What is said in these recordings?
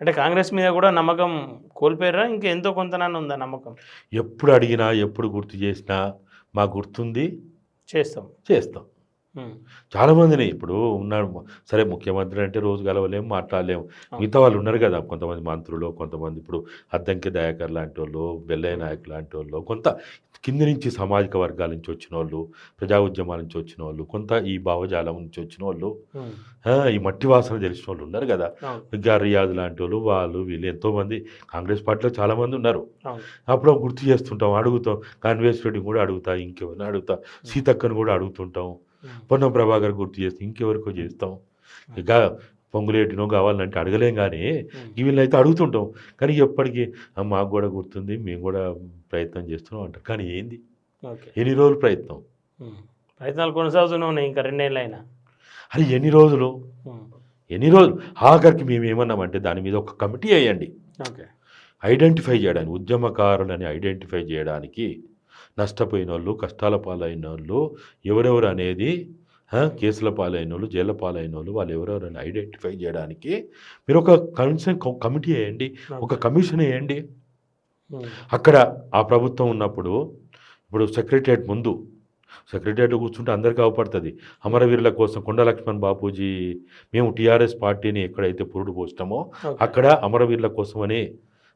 అంటే కాంగ్రెస్ మీద కూడా నమ్మకం కోల్పోయారా? ఇంకా ఎంతో కొంతనన్నా ఉందా నమ్మకం? ఎప్పుడు అడిగినా ఎప్పుడు గుర్తు చేసినా మాకు గుర్తుంది. చేస్తాం. చేస్తాం. చాలామందిని ఇప్పుడు ఉన్నాడు సరే ముఖ్యమంత్రి అంటే రోజు కలవలేము మాట్లాడలేము మిగతా వాళ్ళు ఉన్నారు కదా కొంతమంది మంత్రులు కొంతమంది ఇప్పుడు అద్దంకి దయాకర్ లాంటి వాళ్ళు బెల్లయ్య నాయక్ లాంటి వాళ్ళు కొంత కింది నుంచి సామాజిక వర్గాల నుంచి వచ్చిన వాళ్ళు ప్రజా ఉద్యమాల నుంచి వచ్చిన వాళ్ళు కొంత ఈ భావజాలం నుంచి వచ్చిన వాళ్ళు ఈ మట్టి వాసన తెలిసిన వాళ్ళు ఉన్నారు కదా. ఇంకా రియాజ్ లాంటి వాళ్ళు వాళ్ళు వీళ్ళు ఎంతోమంది కాంగ్రెస్ పార్టీలో చాలామంది ఉన్నారు. అప్పుడు గుర్తు చేస్తుంటాం అడుగుతాం కాన్వేస్ రెడ్డి కూడా అడుగుతా ఇంకెవరిని అడుగుతా సీతక్కను కూడా అడుగుతుంటాం. పొన్నం ప్రభాకర్ గుర్తు చేస్తే ఇంకెవరికో చేస్తాం. ఇక పొంగులేటినో కావాలంటే అడగలేం కానీ ఉమ్. వీళ్ళైతే అడుగుతుంటాం. కానీ ఎప్పటికీ "ఆ, మాకు కూడా గుర్తుంది మేము కూడా ప్రయత్నం చేస్తున్నాం అంటారు కానీ ఏంది? ఎన్ని రోజులు ప్రయత్నం. ప్రయత్నాలు కొనసాగుతూనే ఉన్నాయి ఇంకా రెండేళ్ళు అయినా అరే ఎన్ని రోజులు. ఎన్ని రోజులు? ఆఖరికి మేము ఏమన్నామంటే దాని మీద ఒక కమిటీ వేయండి. ఐడెంటిఫై చేయడానికి ఉద్యమకారులని ఐడెంటిఫై చేయడానికి నష్టపోయిన వాళ్ళు కష్టాల పాలైన వాళ్ళు ఎవరెవరు అనేది కేసుల పాలైన వాళ్ళు జైళ్ళ పాలైన వాళ్ళు వాళ్ళు ఎవరెవరు అని ఐడెంటిఫై చేయడానికి మీరు ఒక కమిషన్ కమిటీ వేయండి ఒక కమిషన్ వేయండి. అక్కడ ఆ ప్రభుత్వం ఉన్నప్పుడు ఇప్పుడు సెక్రటరియట్ ముందు సెక్రటరియట్ కూర్చుంటే అందరికీ అవపడుతుంది అమరవీరుల కోసం కొండ లక్ష్మణ్ బాపూజీ మేము టీఆర్ఎస్ పార్టీని ఎక్కడైతే పురుడు పోస్తామో. అక్కడ అమరవీరుల కోసమని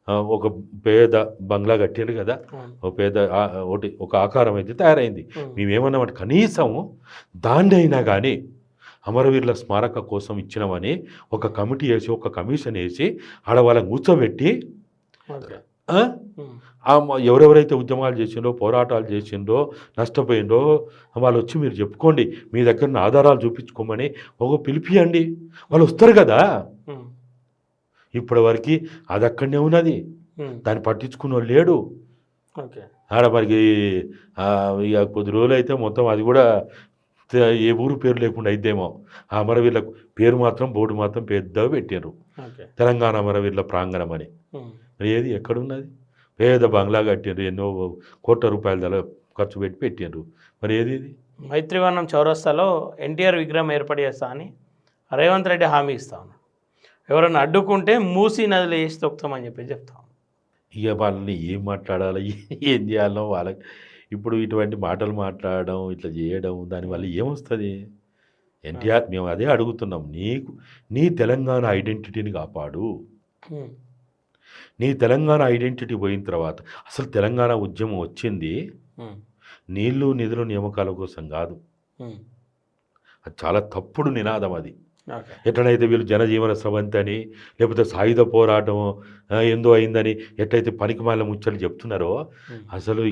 ఒక పేద బంగ్లా కట్టారు కదా. ఒక పేద ఒకటి ఒక ఆకారం అయితే తయారైంది. మేమేమన్నామంటే కనీసం దాన్ని అయినా కానీ అమరవీరుల స్మారక కోసం ఇచ్చినామని ఒక కమిటీ వేసి ఒక కమిషన్ వేసి ఆడ వాళ్ళని కూర్చోబెట్టి ఎవరెవరైతే ఉద్యమాలు చేసిండో పోరాటాలు చేసిండో నష్టపోయిండో వాళ్ళు వచ్చి మీరు చెప్పుకోండి. మీ దగ్గర ఆధారాలు చూపించుకోమని ఒక పిలిపియండి. వాళ్ళు వస్తారు కదా. ఇప్పటి వరకు అది అక్కడనే ఉన్నది. దాన్ని పట్టించుకున్న లేడు. ఓకే. ఆడ మనకి ఇక కొద్ది రోజులు అయితే మొత్తం అది కూడా ఏ ఊరు పేరు లేకుండా అయిద్దేమో. ఆ అమరవీరులకు పేరు మాత్రం బోర్డు మాత్రం పెద్దగా పెట్టారు తెలంగాణ అమరవీరుల ప్రాంగణం అని. ఏది ఎక్కడున్నది? పేద బంగ్లా కట్టిండ్రు ఎన్నో కోట్ల రూపాయల ధర ఖర్చు పెట్టి పెట్టిండ్రు. మరి ఏది ఇది? మైత్రివనం చౌరస్తాలో ఎన్టీఆర్ విగ్రహం ఏర్పాటు చేస్తా అని రేవంత్ రెడ్డి హామీ ఇస్తా ఎవరైనా అడ్డుకుంటే మూసి నదిలో వేసి తొక్కుతామని చెప్పి చెప్తా. ఇక వాళ్ళని ఏం మాట్లాడాలి? ఏం చేయాలో వాళ్ళకి. ఇప్పుడు ఇటువంటి మాటలు మాట్లాడడం ఇట్లా చేయడం దానివల్ల ఏమొస్తుంది? ఎన్టీఆర్ మేము అదే అడుగుతున్నాం. నీకు నీ తెలంగాణ ఐడెంటిటీని కాపాడు. నీ తెలంగాణ ఐడెంటిటీ పోయిన తర్వాత అసలు తెలంగాణ ఉద్యమం వచ్చింది. నీళ్ళు నిధులు నియామకాల కోసం కాదు. అది చాలా తప్పుడు నినాదం అది. ఎట్లనైతే వీళ్ళు జనజీవన స్రవంతి అని లేకపోతే సాయుధ పోరాటం ఏందో అయిందని ఎట్లయితే పనికిమాల ముచ్చట్లు చెప్తున్నారో. అసలు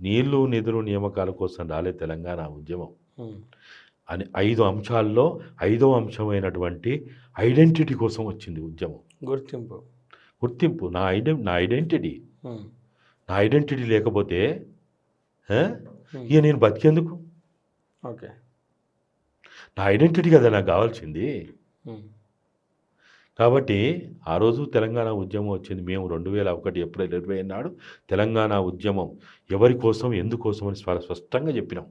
నీళ్ళు నిధులు నియామకాల కోసం రాలే తెలంగాణ ఉద్యమం. అని ఐదు అంశాల్లో ఐదో అంశమైనటువంటి ఐడెంటిటీ కోసం వచ్చింది ఉద్యమం. గుర్తింపు. గుర్తింపు. నా ఐడెం నా ఐడెంటిటీ. నా ఐడెంటిటీ లేకపోతే. ఇక నేను బతికేందుకు? ఓకే. నా ఐడెంటిటీ కదా నాకు కావాల్సింది. కాబట్టి ఆ రోజు తెలంగాణ ఉద్యమం వచ్చింది మేము రెండు వేల ఒకటి ఏప్రిల్ ఇరవై నాడు తెలంగాణ ఉద్యమం ఎవరి కోసం ఎందుకోసం అని స్పష్టంగా చెప్పినాం.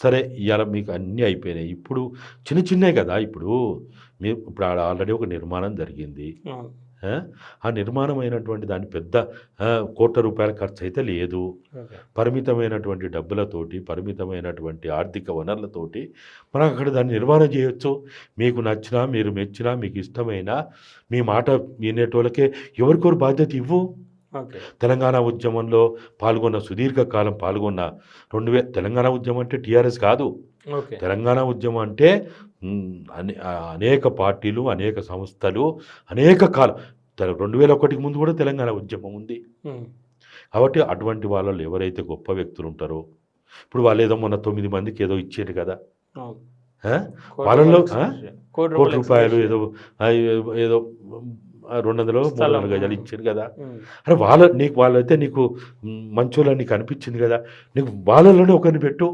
సరే ఇవాళ మీకు అన్నీ అయిపోయినాయి ఇప్పుడు చిన్న చిన్నవి కదా ఇప్పుడు మీ ఇప్పుడు ఆల్రెడీ ఒక నిర్మాణం జరిగింది. ఆ? నిర్మాణం అయినటువంటి దాని పెద్ద కోట్ల రూపాయల ఖర్చు అయితే లేదు పరిమితమైనటువంటి డబ్బులతోటి పరిమితమైనటువంటి ఆర్థిక వనరులతోటి మనం అక్కడ దాన్ని నిర్వహణ చేయొచ్చు. మీకు నచ్చినా మీరు మెచ్చినా మీకు ఇష్టమైన మీ మాట వినేటోళ్ళకే ఎవరికొరు బాధ్యత ఇవ్వు. తెలంగాణ ఉద్యమంలో పాల్గొన్న సుదీర్ఘకాలం పాల్గొన్న రెండు వే తెలంగాణ ఉద్యమం అంటే టీఆర్ఎస్ కాదు. తెలంగాణ ఉద్యమం అంటే అనేక పార్టీలు అనేక సంస్థలు అనేక కాలం రెండు వేల ఒకటికి ముందు కూడా తెలంగాణ ఉద్యమం ఉంది. కాబట్టి అటువంటి వాళ్ళలో ఎవరైతే గొప్ప వ్యక్తులు ఉంటారో ఇప్పుడు వాళ్ళు ఏదో మొన్న తొమ్మిది మందికి ఏదో ఇచ్చారు కదా వాళ్ళలో. కోటి రూపాయలు. ఏదో ఏదో- రెండు వందలు మూడు. వందలు గజాలు ఇచ్చారు కదా. అరే వాళ్ళ నీకు వాళ్ళైతే నీకు మంచోళ్ళని నీకు అనిపించింది కదా నీకు వాళ్ళలోనే ఒకరిని పెట్టు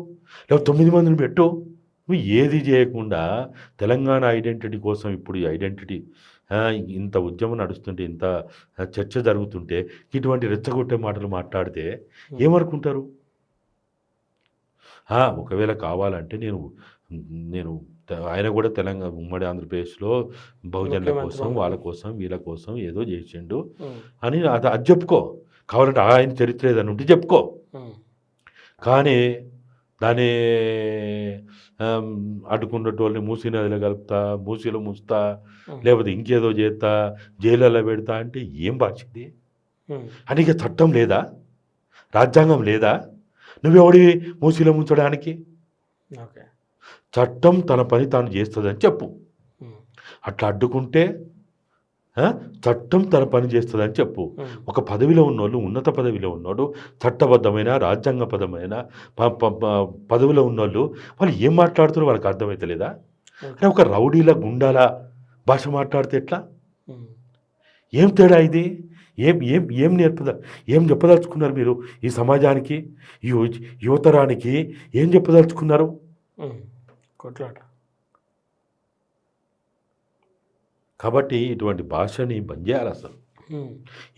లేకపోతే తొమ్మిది మందిని పెట్టు నువ్వు ఏది చేయకుండా తెలంగాణ ఐడెంటిటీ కోసం ఇప్పుడు ఈ ఐడెంటిటీ ఇంత ఉద్యమం నడుస్తుంటే ఇంత చర్చ జరుగుతుంటే ఇటువంటి రెచ్చగొట్టే మాటలు మాట్లాడితే ఏమనుకుంటారు? ఒకవేళ కావాలంటే నేను నేను ఆయన కూడా తెలంగాణ ఉమ్మడి ఆంధ్రప్రదేశ్లో బహుజనుల కోసం. వాళ్ళ కోసం వీళ్ళ కోసం ఏదో చేసిండు. అని అది అది చెప్పుకో. కావాలంటే ఆయన చరిత్ర ఏదైనా ఉంటే చెప్పుకో. కానీ దాన్ని ఆమ్, అడ్డుకున్నటోళ్ళని మూసీ నదిలో కలుపుతా మూసీలో ముంచుతా లేకపోతే ఇంకేదో చేస్తా జైలలో పెడతా అంటే ఏం ఉమ్, అని ఇక చట్టం లేదా? రాజ్యాంగం లేదా? నువ్వెవడి మూసీలో ముంచడానికి? ఓకే. చట్టం తన పని తాను చేస్తుందని చెప్పు. అట్లా అడ్డుకుంటే చట్టం తన పని చేస్తుందని చెప్పు. ఒక పదవిలో ఉన్నోళ్ళు ఉన్నత పదవిలో ఉన్నోడు చట్టబద్ధమైన ప- పదవిలో ఉన్నోళ్ళు వాళ్ళు ఏం మాట్లాడుతారో వాళ్ళకి అర్థమవుతలేదా. అరే ఒక రౌడీల గుండాల భాష మాట్లాడితే ఎట్లా? ఏం తేడా ఇది? ఏం ఏం ఏం నేర్పద ఏం చెప్పదలుచుకున్నారు మీరు ఈ సమాజానికి యువతరానికి? ఏం చెప్పదలుచుకున్నారు? కొట్లాట. కాబట్టి ఇటువంటి భాషని బంద్ చేయాలి అసలు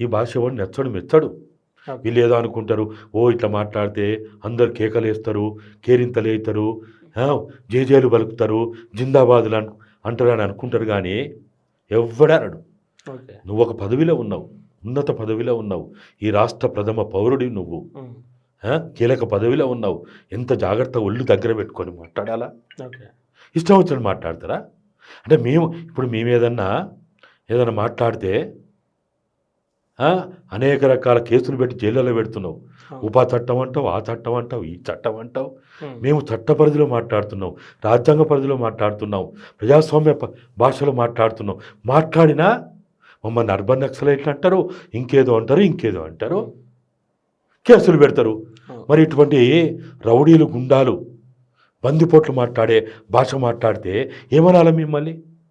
ఈ భాష వాడు నచ్చడు మెచ్చడు. వీళ్ళు ఏదో అనుకుంటారు ఓ ఇట్లా మాట్లాడితే అందరు కేకలు వేస్తారు కేరింతలు వేస్తారు జేజేలు పలుకుతారు జిందాబాదులు అన్ అంటారు అని అనుకుంటారు కానీ ఎవ్వడనడు ఓకే. నువ్వు ఒక పదవిలో ఉన్నావు ఉన్నత పదవిలో ఉన్నావు ఈ రాష్ట్ర ప్రథమ పౌరుడి నువ్వు? కీలక పదవిలో ఉన్నావు ఎంత జాగ్రత్త ఒళ్ళు దగ్గర పెట్టుకొని మాట్లాడాలా? ఇష్టం వచ్చినట్టు మాట్లాడతారా? అంటే మేము ఇప్పుడు మేము ఏదన్నా ఏదన్నా మాట్లాడితే అనేక రకాల కేసులు పెట్టి జైళ్ళలో పెడుతున్నావు. ఉపా చట్టం అంటావు ఆ చట్టం అంటావు ఈ చట్టం అంటావు. మేము చట్ట పరిధిలో మాట్లాడుతున్నాం రాజ్యాంగ పరిధిలో మాట్లాడుతున్నాం ప్రజాస్వామ్య భాషలో మాట్లాడుతున్నాం మాట్లాడినా మమ్మల్ని అర్బన్ నక్సలైట్లు అంటారు ఇంకేదో అంటారు ఇంకేదో అంటారు. కేసులు పెడతారు. మరి ఇటువంటి రౌడీలు గుండాలు బందిపోట్లు మాట్లాడే భాష మాట్లాడితే ఏమనాలి మిమ్మల్ని?